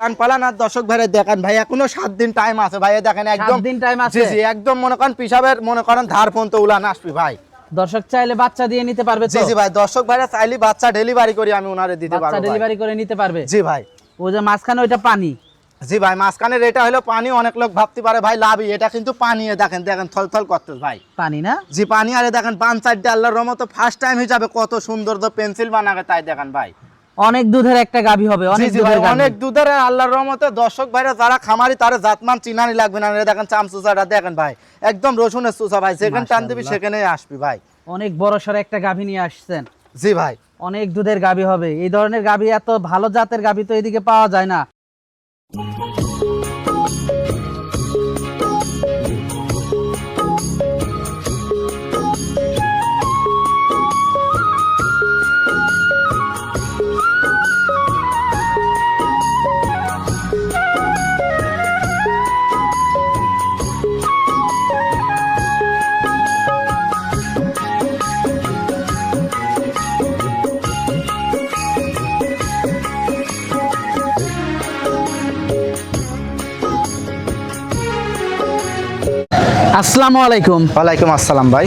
পান পালান আর দর্শক ভাই দেখেন ভাই এখনও সাত দিন টাইম আছে ভাই দেখেন একদম দিন time আছে? জি জি একদম মনে করেন পিসাবের মনে করেন ধার পর্যন্ত উলান আসবি ভাই। দর্শক চাইলে বাচ্চা দিয়ে নিতে পারবে জি জি ভাই দর্শক ভাইরা চাইলে বাচ্চা ডেলিভারি করি আমি ওনারে দিতে পারব ভাই। ডেলিভারি করে নিতে পারবে? জি ভাই। ও যে মাঝখানে ওইটা পানি। জি ভাই মাঝখানের এটা হলো পানি অনেক লোক ভাবতে পারে ভাই লাভই এটা কিন্তু পানি দেখেন দেখেন থল থল করতে ভাই। পানি না? জি পানি আরে দেখেন পান চারটে আল্লাহর রহমত ফার্স্ট টাইম হিসাবে কত সুন্দর তো পেন্সিল বানাবে তাই দেখেন ভাই। অনেক দুধের একটা গাভী হবে অনেক দুধের অনেক দুধের আল্লাহর রহমতে দর্শক ভাইরা যারা খামারি তারা জাতমান চিনানি লাগবে না। দেখেন চামচুচাটা দেখেন ভাই একদম রসুনের চুচা ভাই যেখানে টান দিবি সেখানে আসবি ভাই। অনেক বড় সড় একটা গাভী নিয়ে আসছেন। জি ভাই। অনেক দুধের গাভী হবে। এই ধরনের গাভী এত ভালো জাতের গাভী তো এদিকে পাওয়া যায় না। আসসালামু আলাইকুম। ওয়ালাইকুম আসসালাম ভাই।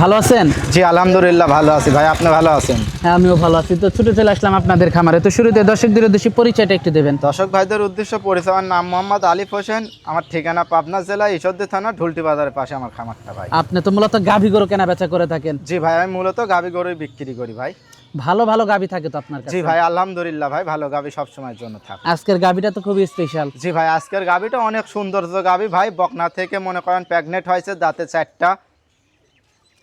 ভালো আছেন? জি আলহামদুলিল্লাহ ভালো আছি ভাই। আপনি ভালো আছেন? হ্যাঁ আমিও ভালো আছি। তো ছুটে চলে আসলাম আপনাদের খামারে। তো শুরুতে দর্শকদের উদ্দেশ্যে পরিচয়টা একটু দেবেন। দর্শক ভাইদের উদ্দেশ্য পরিচয় আমার নাম মোহাম্মদ আলিফ হোসেন। আমার ঠিকানা পাবনা জেলা ঈশ্বরদী থানা ঢুলটি বাজারের পাশে আমার খামারটা ভাই। আপনি তো মূলত গাভী গরু কেনা বেচা করে থাকেন। জি ভাই আমি মূলত গাবি গরুই বিক্রি করি ভাই। ভালো ভালো গাভী থাকে তো আপনার কাছে? জি ভাই আলহামদুলিল্লাহ ভাই ভালো গাবি সবসময়ের জন্য থাকে। আজকের গাভীটা তো খুবই স্পেশাল জি ভাই আজকের গাবিটা অনেক সৌন্দর্য গাবি ভাই বকনা থেকে মনে করেন প্রেগনেন্ট হয়েছে দাঁতে চারটা।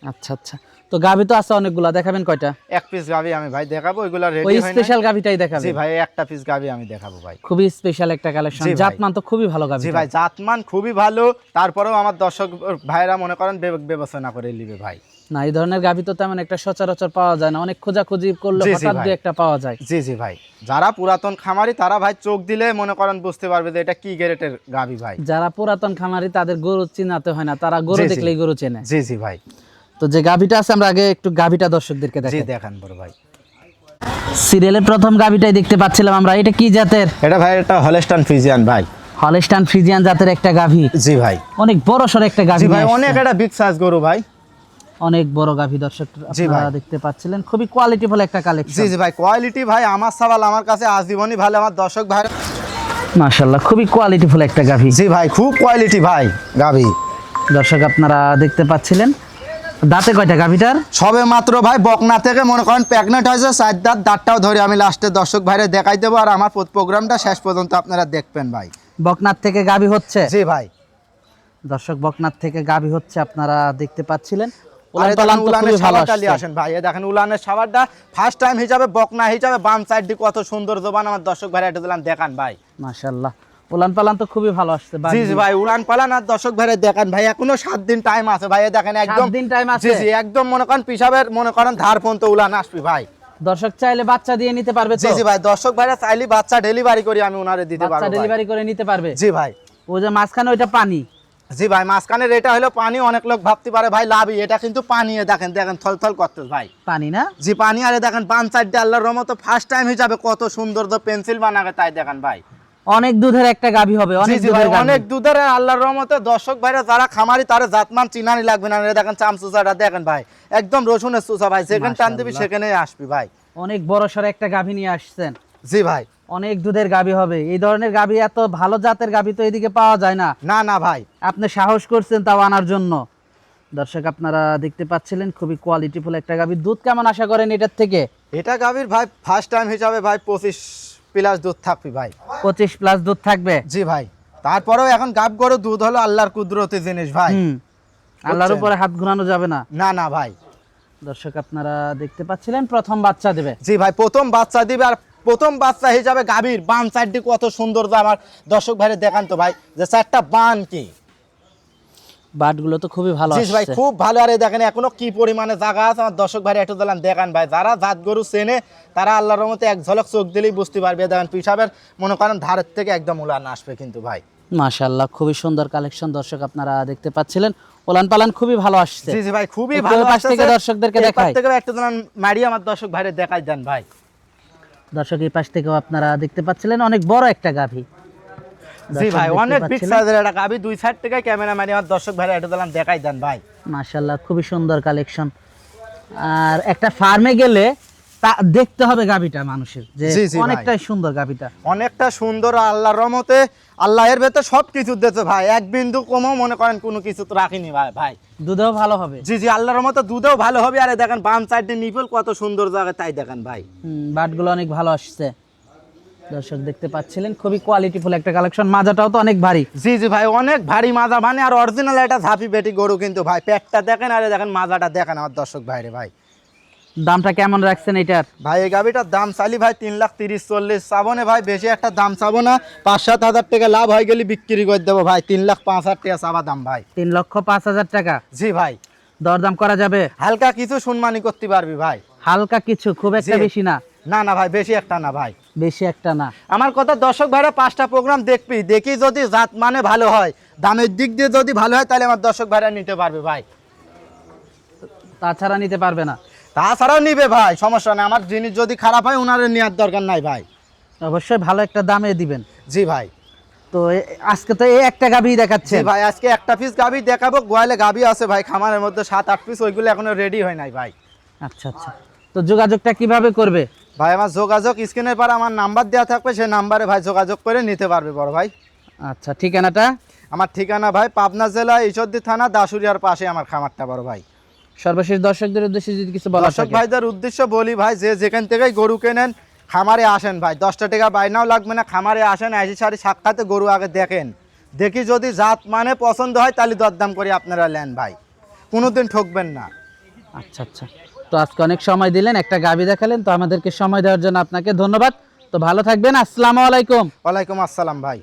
আচ্ছা আচ্ছা। তো গাভী তো আছে অনেকগুলা দেখাবেন কয়টা? এক পিস গাবি আমি ভাই দেখাবো ওইগুলা ওই রেডি না স্পেশাল গাভীটাই দেখাবেন। জি ভাই একটা পিস গাবি আমি দেখাবো ভাই। খুবই স্পেশাল একটা কালেকশন। জাতমান তো খুবই ভালো গাভী জি ভাই জাতমান খুবই ভালো। তারপরেও আমার দর্শক ভাইরা মনে করেন বিবেচনা করে নিবে ভাই। না এই ধরনের গাভী তো তেমন একটা সচরাচর পাওয়া যায় না। অনেক খোঁজাখুঁজি করলে হঠাৎ ভাই। দু একটা পাওয়া যায়। জি জি ভাই। যারা পুরাতন খামারি তারা ভাই চোখ দিলে মনে করেন বুঝতে পারবে যে এটা কি গ্রেটের গাভী ভাই। যারা পুরাতন খামারি তাদের গরু চিনাতে হয় না। তারা গরু। দেখলেই গরু চেনে। জি জি ভাই। তো যে গাভীটা আছে আমরা আগে একটু গাভীটা দর্শকদেরকে জি দেখাই। দেখান বড় ভাই। সিরিয়ালের প্রথম গাভীটাই দেখতে পাচ্ছিলাম আমরা। এটা কি জাতের? এটা ভাই এটা হলেস্টান ফিজিয়ান ভাই। হলস্টান ফ্রিজিয়ান জাতের একটা গাভী। জি ভাই। অনেক বড় সর একটা গাভী ভাই অনেক একটা বিগ সাইজ গরু ভাই। অনেক বড় গাভী দর্শক জি আপনারা দেখতে পাচ্ছিলেন। খুবই কোয়ালিটিফুল একটা জি কালেকশন জি ভাই কোয়ালিটি ভাই আমার সাবাল আমার কাছে আজীবনই ভালো আমার দর্শক ভাই। মাশাআল্লাহ খুবই কোয়ালিটিফুল একটা গাভী। জি ভাই খুব কোয়ালিটি ভাই গাবি দর্শক আপনারা দেখতে পাচ্ছিলেন দাঁতে কয়টা গাভীটার? সবে মাত্র ভাই বকনা থেকে মনে করেন প্রেগনেন্ট হয়েছে চার দাঁত দাঁতটাও ধরে আমি লাস্টে দর্শক ভাইরে দেখাই দেবো আর আমার প্রোগ্রামটা শেষ পর্যন্ত আপনারা দেখবেন ভাই। বকনাথ থেকে গাভী হচ্ছে? জি ভাই। দর্শক বকনাথ থেকে গাভী হচ্ছে আপনারা দেখতে পাচ্ছিলেন। আর উলান এই পালান দেখেন তো উলানের খুবই ভালো সাবারটা নিয়ে আসছে। আসেন ভাই এই দেখেন উলানের সাবারটা ফার্স্ট টাইম হিসাবে বকনা হিসাবে বাম সাইডটি কত সুন্দর জবান। আমার দর্শক ভাইরা এটা দিলাম দেখান ভাই। মাশাআল্লাহ। উলান পালান তো খুবই ভালো আসছে জি জি ভাই উড়ান পালান আর দর্শক ভাইরা দেখেন ভাই এখনও সাত দিন টাইম আছে ভাই দেখেন একদম দিন time আছে? জি জি একদম মনে করেন পিসাবের মনে করেন ধার পর্যন্ত উলান আসবি ভাই। দর্শক চাইলে বাচ্চা দিয়ে নিতে পারবে তো? জি জি ভাই দর্শক ভাইরা চাইলে বাচ্চা ডেলিভারি করি আমি ওনারে দিতে পারব। ডেলিভারি করে নিতে পারবে? জি ভাই। ও যে মাঝখানে ওইটা পানি। জি ভাই মাঝখানের এটা হলো পানি অনেক লোক ভাবতে পারে ভাই লাভই। এটা কিন্তু পানি দেখেন দেখেন থল থল করতে ভাই। পানি না? জি পানি আরে দেখেন পান চারটে আল্লাহর রহমত ফার্স্ট টাইম হিসাবে কত সুন্দর তো পেন্সিল বানাবে তাই দেখেন ভাই। অনেক দুধের একটা গাভী হবে অনেক দুধের। অনেক দুধের আল্লাহর রহমতে দর্শক ভাইরা যারা খামারি তারা জাতমান চিনানি লাগবে না দেখেন চামচুচাটা দেখেন ভাই। একদম রসুনের চুচা ভাই যেখানে টান দিবি। সেখানেই আসবি ভাই। অনেক বড় সর একটা গাভী নিয়ে আসছেন। জি ভাই। অনেক দুধের গাভী হবে। এই ধরনের গাভী এত ভালো জাতের গাভী তো এদিকে পাওয়া যায় না। না না ভাই। আপনি সাহস করছেন তাও আনার জন্য। দর্শক আপনারা দেখতে পাচ্ছিলেন খুবই কোয়ালিটিফুল একটা গাভী দুধ কেমন আশা করেন এটার থেকে? এটা গাভীর ভাই ফার্স্ট টাইম হিসাবে ভাই পঁচিশ প্লাস দুধ থাকবে ভাই। পঁচিশ প্লাস দুধ থাকবে? জি ভাই। তারপরেও এখন গাব গরু দুধ হলো আল্লাহর কুদরতি জিনিস ভাই। আল্লাহর উপরে হাত ঘুরানো যাবে না। না না ভাই। দর্শক আপনারা দেখতে পাচ্ছিলেন প্রথম বাচ্চা দেবে। জি ভাই প্রথম বাচ্চা দিবে আর প্রথম বাচ্চা হিসাবে গাভীর বান সাইডটি কত সুন্দর তো আমার দর্শক ভাইরে দেখান তো ভাই যে চারটা বান কি? বাটগুলো তো খুবই ভালো ভাই খুব ভালো। আরে দেখেন এখনও কি পরিমাণে জায়গা আছে আমার দর্শক ভাই একটু দিলাম দেখান ভাই। যারা জাত গরু চেনে তারা আল্লাহর মতো এক ঝলক চোখ দিলেই বুঝতে পারবে। দেখেন পিসাবের মনে করেন ধারের থেকে একদম উলান আসবে কিন্তু ভাই। মাশাআল্লাহ খুবই সুন্দর কালেকশন দর্শক আপনারা দেখতে পাচ্ছিলেন। ওলান পালান খুবই ভালো আসছে। জি জি ভাই খুবই ভালো আসতেছে। দর্শকদেরকে দেখাই। থেকে একটু দিলাম মারি আমার দর্শক ভাইরে দেখাই দেন ভাই। দর্শক এই পাশ থেকেও আপনারা দেখতে পাচ্ছিলেন অনেক বড় একটা গাভী। জি ভাই অনেক বিগ সাইজের একটা গাভী দুই সাইড থেকে ক্যামেরা মারি আমার দর্শক ভাই এটা দিলাম দেখাই দেন ভাই। মাশাআল্লাহ খুবই সুন্দর কালেকশন আর একটা ফার্মে গেলে তা দেখতে হবে গাভীটা মানুষের যে। অনেকটাই সুন্দর গাভীটা। অনেকটা সুন্দর আল্লাহর রহমতে আল্লাহের ভেতর সব কিছু দিয়েছে ভাই। এক বিন্দু কমও মনে করেন কোনো কিছু তো রাখিনি ভাই ভাই। দুধেও ভালো হবে। জি জি আল্লাহর মতো দুধেও ভালো হবে। আরে দেখেন বাম সাইডে নিপল কত সুন্দর জায়গা তাই দেখেন ভাই। হুম, বাটগুলো অনেক ভালো আসছে। দর্শক দেখতে পাচ্ছিলেন খুবই কোয়ালিটিফুল একটা কালেকশন মাজাটাও তো অনেক ভারী। জি জি ভাই অনেক ভারী মাজা মানে আর অরিজিনাল একটা ঝাঁপি বেটি গরু কিন্তু ভাই। পেটটা দেখেন আরে দেখেন মাজাটা দেখেন আমার দর্শক ভাইরে ভাই। দামটা কেমন রাখছেন এটার? ভাই এই গাভিটার দাম চালি ভাই তিন লাখ তিরিশ চল্লিশ। চাবনে ভাই বেশি একটা দাম চাবো না। পাঁচ সাত হাজার টাকা লাভ হয়ে গেলে বিক্রি করে দেবো ভাই। তিন লাখ পাঁচ হাজার টাকা চাবা দাম ভাই। তিন লক্ষ পাঁচ হাজার টাকা? জি ভাই। দরদাম করা যাবে? হালকা কিছু সম্মানি করতে পারবি ভাই। হালকা কিছু খুব একটা বেশি না? না না ভাই বেশি একটা না ভাই। বেশি একটা না? আমার কথা দর্শক ভাইরা পাঁচটা প্রোগ্রাম দেখবি। দেখি যদি জাত মানে ভালো হয় দামের দিক দিয়ে যদি ভালো হয় তাহলে আমার দর্শক ভাইরা নিতে পারবে ভাই। তাছাড়া নিতে পারবে না। তাছাড়াও নিবে ভাই সমস্যা নেই। আমার জিনিস যদি খারাপ হয় ওনারে নেওয়ার দরকার নাই ভাই। অবশ্যই ভালো একটা দামে দিবেন। জি ভাই। তো আজকে তো এই একটা গাভী দেখাচ্ছে ভাই আজকে একটা পিস গাবি দেখাবো। গোয়ালে গাবি আছে ভাই খামারের মধ্যে সাত আট পিস ওইগুলো এখনও রেডি হয় নাই ভাই। আচ্ছা আচ্ছা। তো যোগাযোগটা কীভাবে করবে? ভাই আমার যোগাযোগ স্ক্রিনের পর আমার নাম্বার দেওয়া থাকবে সেই নাম্বারে ভাই যোগাযোগ করে নিতে পারবে বড় ভাই। আচ্ছা ঠিকানাটা? আমার ঠিকানা ভাই পাবনা জেলা ঈশ্বরদী থানা দাসুরিয়ার পাশে আমার খামারটা বড় ভাই। সর্বশেষ দর্শকদের উদ্দেশ্যে যদি কিছু বলা দর্শক ভাইদের উদ্দেশ্য বলি ভাই যে যেখান থেকেই গরু কেনেন খামারে আসেন ভাই। দশটা টাকা বাইনাও লাগবে না খামারে আসেন আইসি সারি সাক্ষাতে গরু আগে দেখেন। দেখি যদি জাত মানে পছন্দ হয় তাহলে দরদাম করে আপনারা নেন ভাই। কোনোদিন ঠকবেন না। আচ্ছা আচ্ছা। তো আজকে অনেক সময় দিলেন একটা গাভী দেখালেন তো আমাদেরকে সময় দেওয়ার জন্য আপনাকে ধন্যবাদ। তো ভালো থাকবেন আসসালামু আলাইকুম। ওয়ালাইকুম আসসালাম ভাই।